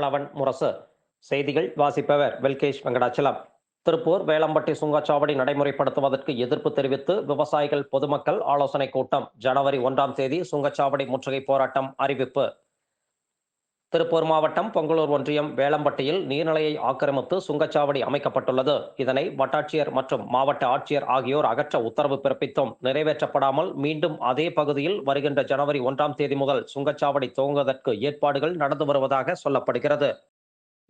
உழவன் முரசு. செய்திகள் வாசிப்பவர் வெல்கேஷ் வெங்கடாச்சலம். திருப்பூர் வேளம்பட்டி சுங்கச்சாவடி நடைமுறைப்படுத்துவதற்கு எதிர்ப்பு தெரிவித்து விவசாயிகள் பொதுமக்கள் ஆலோசனை கூட்டம். ஜனவரி ஒன்றாம் தேதி சுங்கச்சாவடி முற்றுகை போராட்டம் அறிவிப்பு. திருப்பூர் மாவட்டம் பொங்கலூர் ஒன்றியம் வேளம்பட்டியில் நீர்நிலையை ஆக்கிரமித்து சுங்கச்சாவடி அமைக்கப்பட்டுள்ளது. இதனை வட்டாட்சியர் மற்றும் மாவட்ட ஆட்சியர் ஆகியோர் அகற்ற உத்தரவு பிறப்பித்தும் நிறைவேற்றப்படாமல் மீண்டும் அதே பகுதியில் வருகின்ற ஜனவரி ஒன்றாம் தேதி முதல் சுங்கச்சாவடி துவங்குவதற்கு ஏற்பாடுகள் நடந்து வருவதாக சொல்லப்படுகிறது.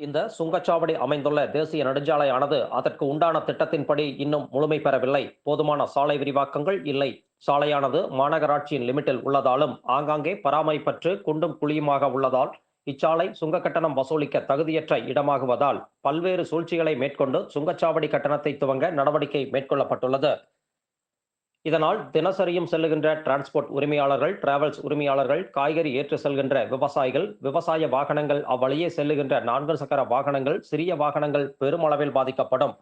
இந்த சுங்கச்சாவடி அமைந்துள்ள தேசிய நெடுஞ்சாலையானது அதற்கு உண்டான திட்டத்தின்படி இன்னும் முழுமை பெறவில்லை. போதுமான சாலை விரிவாக்கங்கள் இல்லை. சாலையானது மாநகராட்சியின் லிமிட்டில் உள்ளதாலும் ஆங்காங்கே பராமரிப்பற்று குண்டும் குழியுமாக உள்ளதால் இச்சாலை சுங்க கட்டணம் வசூலிக்க தகுதியற்ற இடமாகுவதால் பல்வேறு சூழ்ச்சிகளை மேற்கொண்டு சுங்கச்சாவடி கட்டணத்தை துவங்க நடவடிக்கை மேற்கொள்ளப்பட்டுள்ளது. இதனால் தினசரியும் செல்லுகின்ற டிரான்ஸ்போர்ட் உரிமையாளர்கள் டிராவல்ஸ் உரிமையாளர்கள் காய்கறி ஏற்று செல்கின்ற விவசாயிகள் விவசாய வாகனங்கள் அவ்வழியே செல்லுகின்ற நான்கு சக்கர வாகனங்கள் சிறிய வாகனங்கள் பெருமளவில் பாதிக்கப்படும்.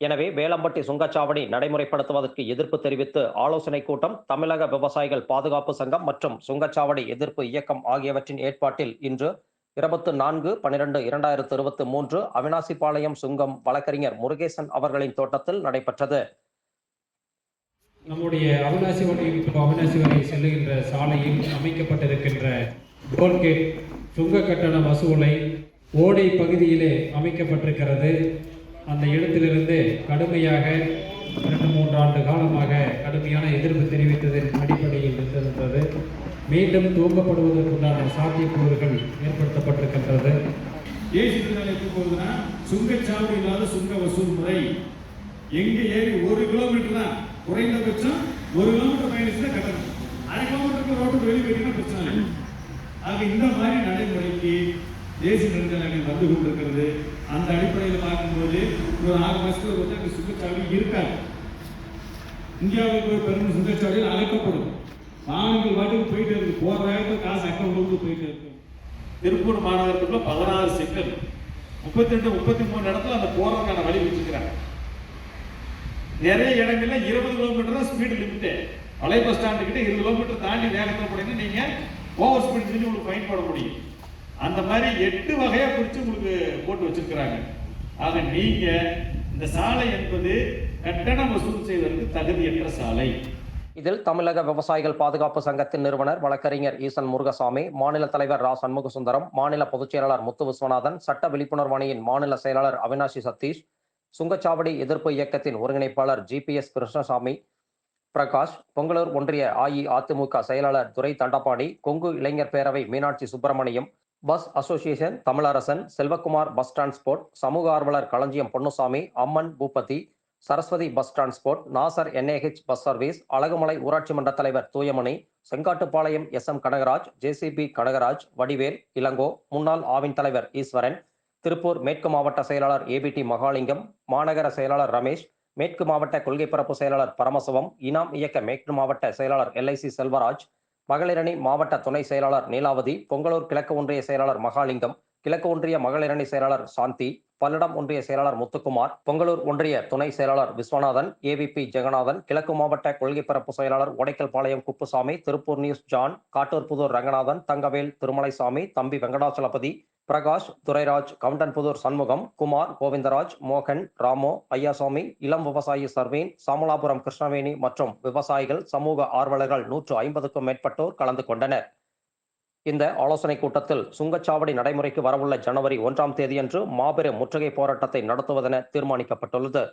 எனவே வேலம்பட்டி சுங்கச்சாவடி நடைமுறைப்படுத்துவதற்கு எதிர்ப்பு தெரிவித்து ஆலோசனை கூட்டம் தமிழக விவசாயிகள் பாதுகாப்பு சங்கம் மற்றும் சுங்கச்சாவடி எதிர்ப்பு இயக்கம் ஆகியவற்றின் ஏற்பாட்டில் இன்று இருபத்து நான்கு பனிரெண்டு இரண்டாயிரத்து இருபத்தி மூன்று அவினாசிபாளையம் சுங்கம் வழக்கறிஞர் முருகேசன் அவர்களின் தோட்டத்தில் நடைபெற்றது. நம்முடைய அவினாசி அவினாசி வரை செல்லுகின்ற சாலையில் அமைக்கப்பட்டிருக்கின்ற டோல்கேட் சுங்க கட்டண வசூலை ஓடை பகுதியிலே அமைக்கப்பட்டிருக்கிறது. அந்த இடத்திலிருந்து கடுமையாக இரண்டு மூன்று ஆண்டு காலமாக கடுமையான எதிர்ப்பு தெரிவித்ததன் அடிப்படையில் இருந்திருந்தது. மீண்டும் துவங்கப்படுவதற்குண்டான சாத்தியக்கூறுகள் ஏற்படுத்தப்பட்டிருக்கின்றது. தேசிய போகுதுன்னா சுங்கச்சாவடி இல்லாத சுங்க வசூல் முறை. எங்க ஏறி ஒரு கிலோமீட்டர் தான். குறைந்தபட்சம் ஒரு கிலோமீட்டர் பயணிச்சுதான் கட்டணும். அரை கிலோமீட்டருக்கு வெளி வெளியே போயிட்டீங்கன்னா பிரச்சனை இல்லை. ஆக இந்த மாதிரி நடைமுறைக்கு தேசிய நெடுஞ்சாலைகள் வந்து கொண்டிருக்கிறது. அந்த அடிப்படையில் பார்க்கும்போது ஒரு ஆறு மாதத்துக்கு வந்து அங்கே சுங்கச்சாவடி இருக்காது. இந்தியாவுக்கு ஒரு பெரும் சுங்கச்சாவடியில் அழைக்கப்படும். வாகனங்கள் பாட்டுக்கு போயிட்டு இருக்கு போகிற நேரத்தில் காசு அக்கம் விழுந்து போயிட்டு இருக்கு திருப்பூர் மாநகரத்துக்குள்ள பதினாறு சிக்கல் முப்பத்தி ரெண்டு முப்பத்தி மூணு இடத்துல அந்த போறதுக்கான வழி வச்சுக்கிறாங்க. நிறைய இடங்கள்ல இருபது கிலோமீட்டர் தான் ஸ்பீடு லிமிட்டு பழைய பஸ் ஸ்டாண்டு கிட்ட இருபது கிலோமீட்டர் தாண்டி வேகத்தில் போனீங்கன்னா நீங்க ஓவர் ஸ்பீட் சொல்லி உங்களுக்கு ஃபைன் போட முடியும். அந்த மாதிரி எட்டு வகையா பிடிச்சு உங்களுக்கு போட்டு வச்சிருக்கிறாங்க. ஆக நீங்க இந்த சாலை என்பது கட்டணம் வசூல் செய்வதற்கு தகுதியற்ற சாலை. இதில் தமிழக விவசாயிகள் பாதுகாப்பு சங்கத்தின் நிறுவனர் வழக்கறிஞர் ஈசன் முருகசாமி மாநில தலைவர் ரா சண்முகசுந்தரம் மாநில பொதுச் செயலாளர் முத்து விஸ்வநாதன் சட்ட விழிப்புணர்வு அணியின் மாநில செயலாளர் அவினாஷி சதீஷ் சுங்கச்சாவடி எதிர்ப்பு இயக்கத்தின் ஒருங்கிணைப்பாளர் ஜிபிஎஸ் கிருஷ்ணசாமி பிரகாஷ் பொங்கலூர் ஒன்றிய அஇஅதிமுக செயலாளர் துரை தண்டபாணி கொங்கு இளைஞர் பேரவை Meenakshi Subramaniam bus association Tamilarasan Selvakumar bus transport சமூக ஆர்வலர் Kalanjiyam Ponnusamy Amman Boopathi Saraswathi bus transport Nasar NAH bus service Alagumalai ஊராட்சி மன்ற தலைவர் Thooyamani Sengattupalayam S M Kanagaraj JCB Kanagaraj Vadivel Ilango முன்னாள் ஆவின் தலைவர் ஈஸ்வரன் திருப்பூர் மேற்கு மாவட்ட செயலாளர் ஏபிடி மகாலிங்கம் மாநகர செயலாளர் ரமேஷ் மேற்கு மாவட்ட கொள்கை பரப்பு செயலாளர் பரமசிவம் இனாம் இயக்க மேற்கு மாவட்ட செயலாளர் எல்ஐசி செல்வராஜ் மகளிரணி மாவட்ட துணை செயலாளர் நீலாவதி பொங்கலூர் கிழக்கு ஒன்றிய செயலாளர் மகாலிங்கம் கிழக்கு ஒன்றிய மகளிரணி செயலாளர் சாந்தி பல்லடம் ஒன்றிய செயலாளர் முத்துக்குமார் பொங்கலூர் ஒன்றிய துணை செயலாளர் விஸ்வநாதன் ஏவிபி ஜெகநாதன் கிழக்கு மாவட்ட கொள்கை பரப்பு செயலாளர் ஒடைக்கல்பாளையம் குப்புசாமி திருப்பூர் நியூஸ் ஜான் காட்டூர் புதூர் ரங்கநாதன் தங்கவேல் திருமலைசாமி தம்பி வெங்கடாச்சலபதி பிரகாஷ் துரைராஜ் கவுண்டன்புதூர் சண்முகம் குமார் கோவிந்தராஜ் மோகன் ராமோ ஐயாசாமி இளம் விவசாயி சர்வீன் சாமலாபுரம் கிருஷ்ணவேணி மற்றும் விவசாயிகள் சமூக ஆர்வலர்கள் நூற்று ஐம்பதுக்கும் மேற்பட்டோர் கலந்து கொண்டனர். இந்த ஆலோசனை கூட்டத்தில் சுங்கச்சாவடி நடைமுறைக்கு வரவுள்ள ஜனவரி ஒன்றாம் தேதியன்று மாபெரும் முற்றுகை போராட்டத்தை நடத்துவதென தீர்மானிக்கப்பட்டுள்ளது.